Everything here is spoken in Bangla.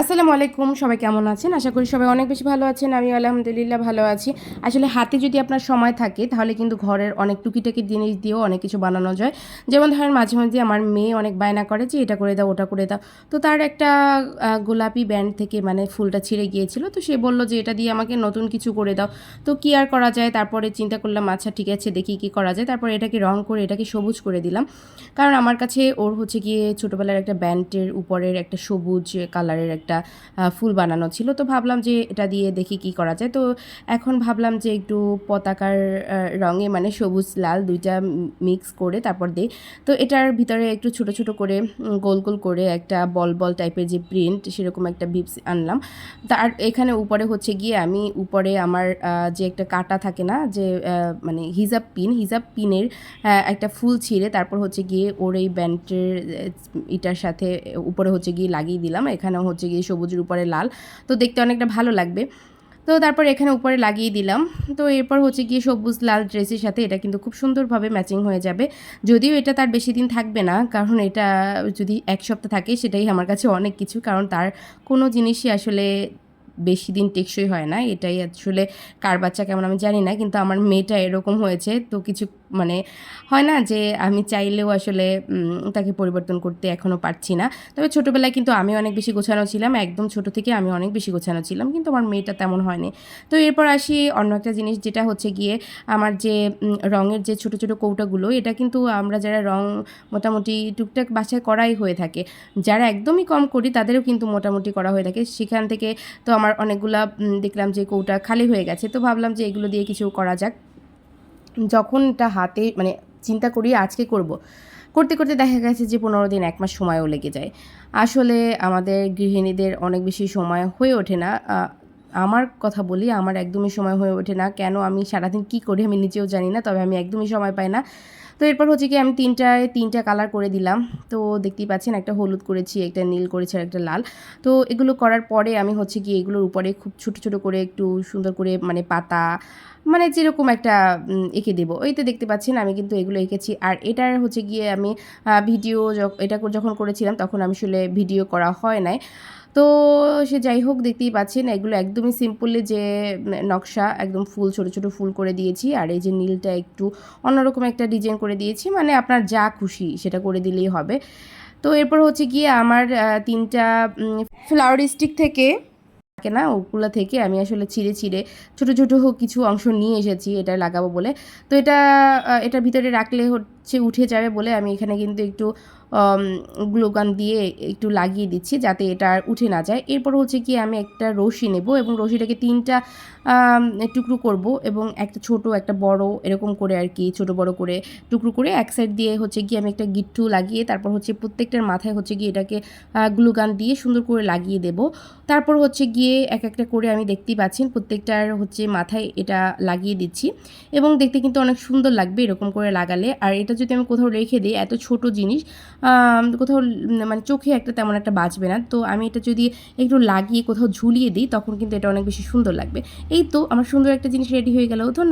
আসসালামু আলাইকুম, সবাই কেমন আছেন? আশা করি সবাই অনেক বেশি ভালো আছেন আমি আলহামদুলিল্লাহ ভালো আছি। আসলে হাতে যদি আপনার সময় থাকে, তাহলে কিন্তু ঘরের অনেক টুকিটাকি জিনিস দিয়েও অনেক কিছু বানানো যায়। যেমন ধরেন মাঝে মাঝে আমার মেয়ে অনেক বায়না করে যে, এটা করে দাও, ওটা করে দাও। তো তার একটা গোলাপি ব্যান্ড থেকে মানে ফুলটা ছিঁড়ে গিয়েছিল। তো সে বলল যে, এটা দিয়ে আমাকে নতুন কিছু করে দাও। তো কি আর করা যায়? তারপরে চিন্তা করলাম আচ্ছা ঠিক আছে, দেখি কি করা যায়। তারপরে এটাকে রং করে, এটাকে সবুজ করে দিলাম। কারণ আমার কাছে ওর হচ্ছে গিয়ে ছোটোবেলার একটা ব্যান্ডের উপরের একটা সবুজ কালারের একটা আহ, ফুল বানানো ছিল। তো ভাবলাম যে এটা দিয়ে দেখি কি করা যায়। তো এখন ভাবলাম যে একটু পতাকার রঙে মানে সবুজ লাল দুইটা মিক্স করে তারপর দিই। তো এটার ভিতরে একটু ছোট ছোট করে গোল গোল করে একটা বল বল টাইপের যে প্রিন্ট সেরকম একটা ভিপস আনলাম। তার এখানে উপরে হচ্ছে গিয়ে আমি উপরে আমার যে একটা কাটা থাকে না যে মানে হিজাব পিন হিজাব পিনের একটা ফুল ছিঁড়ে তারপর হচ্ছে গিয়ে ওর এই ব্যান্ডের এটার সাথে উপরে হচ্ছে গিয়ে লাগিয়ে দিলাম। এখানেও হচ্ছে গিয়ে সবুজের উপরে লাল। তো দেখতে অনেকটা ভালো লাগবে। তো তারপর এখানে উপরে লাগিয়ে দিলাম। তো এরপর হচ্ছে গিয়ে সবুজ লাল ড্রেসের সাথে এটা কিন্তু খুব সুন্দরভাবে ম্যাচিং হয়ে যাবে। যদিও এটা তার বেশি দিন থাকবে না, কারণ এটা যদি এক সপ্তাহ থাকে সেটাই আমার কাছে অনেক কিছু, কারণ তার কোনো জিনিসই আসলে বেশি দিন টেকসই হয় না। এটাই আসলে কার বাচ্চা কেমন আমি জানি না, কিন্তু আমার মেয়েটা এরকম হয়েছে। তো কিছু মানে হয় না যে আমি চাইলেও আসলে তাকে পরিবর্তন করতে এখনও পারছি না। তবে ছোটোবেলায় কিন্তু আমি অনেক বেশি গোছানো ছিলাম, একদম ছোট থেকে আমি অনেক বেশি গোছানো ছিলাম, কিন্তু আমার মেয়েটা তেমন হয়নি। তো এরপর আসি অন্য একটা জিনিস, যেটা হচ্ছে গিয়ে আমার যে রঙের যে ছোট ছোট কৌটাগুলো, এটা কিন্তু আমরা যারা রং মোটামুটি টুকটাক বাসায় করাই হয়ে থাকে, যারা একদমই কম করি তাদেরও কিন্তু মোটামুটি করা হয়ে থাকে। সেখান থেকে তো আমার অনেকগুলা দেখলাম যে কৌটা খালি হয়ে গেছে, তো ভাবলাম যে এগুলো দিয়ে কিছু করা যাক। যখন এটা হাতে মানে চিন্তা করি আজকে করব, করতে করতে দেখা গেছে যে পনেরো দিন, এক মাস সময়ও লেগে যায়। আসলে আমাদের গৃহিণীদের অনেক বেশি সময় হয়ে ওঠে না। আমার কথা বলি, আমার একদমই সময় হয়ে ওঠে না। কেন আমি সারাদিন কি করি আমি নিজেও জানি না, তবে আমি একদমই সময় পাই না। তো এরপর হচ্ছে কি আমি তিনটায়, তিনটা কালার করে দিলাম। তো দেখতেই পাচ্ছেন একটা হলুদ করেছি, একটা নীল করেছি আর একটা লাল। তো এগুলো করার পরে আমি হচ্ছে কি এগুলোর উপরে খুব ছোট ছোট করে একটু সুন্দর করে মানে পাতা মানে যেরকম একটা এঁকে দেবো। ওইতে দেখতে পাচ্ছেন আমি কিন্তু এগুলো এঁকেছি। আর এটার হচ্ছে গিয়ে আমি ভিডিও এটা যখন করেছিলাম তখন আমি আসলে ভিডিও করা হয় নাই। তো সে যাই হোক দেখতেই পাচ্ছেন এগুলো একদমই সিম্পলি যে নকশা একদম ফুল, ছোট ছোট ফুল করে দিয়েছি। আর এই যে নীলটা একটু অন্যরকম একটা ডিজাইন করে দিয়েছি মানে আপনার যা খুশি সেটা করে দিলেই হবে। তো এরপর হচ্ছে গিয়ে আমার তিনটা ফ্লাওয়ার স্টিক থেকে, থাকে না, ওগুলো থেকে আমি আসলে ছিঁড়ে ছিঁড়ে ছোটো ছোটো কিছু অংশ নিয়ে এসেছি, এটা লাগাবো বলে। তো এটা এটার ভিতরে রাখলে হচ্ছে উঠে যাবে বলে আমি এখানে কিন্তু একটু গ্লুগান দিয়ে একটু লাগিয়ে দিচ্ছি যাতে এটা আর উঠে না যায়। এরপর হচ্ছে কি আমি একটা রশি নেব এবং রশিটাকে তিনটা টুকরো করব এবং একটা ছোট, একটা বড় এরকম করে আর কি, ছোট বড় করে টুকরো করে এক সাইড দিয়ে হচ্ছে কি আমি একটা গিট্টু লাগিয়ে তারপর হচ্ছে প্রত্যেকটার মাথায় হচ্ছে গিয়ে এটাকে গ্লুগান দিয়ে সুন্দর করে লাগিয়ে দেব। তারপর হচ্ছে গিয়ে এক একটা করে আমি দেখতেই পাচ্ছেন প্রত্যেকটার হচ্ছে মাথায় এটা লাগিয়ে দিচ্ছি এবং দেখতে কিন্তু অনেক সুন্দর লাগবে এরকম করে লাগালে। আর এটা যদি আমি কোথাও রেখে দিই এত ছোট জিনিস কোথাও মানে চোখে একটা তেমন একটা বাঁচবে না। তো আমি এটা যদি একটু লাগিয়ে কোথাও ঝুলিয়ে দিই, তখন কিন্তু এটা অনেক বেশি সুন্দর লাগবে। এই তো আমার সুন্দর একটা জিনিস রেডি হয়ে গেল। ধন্যবাদ।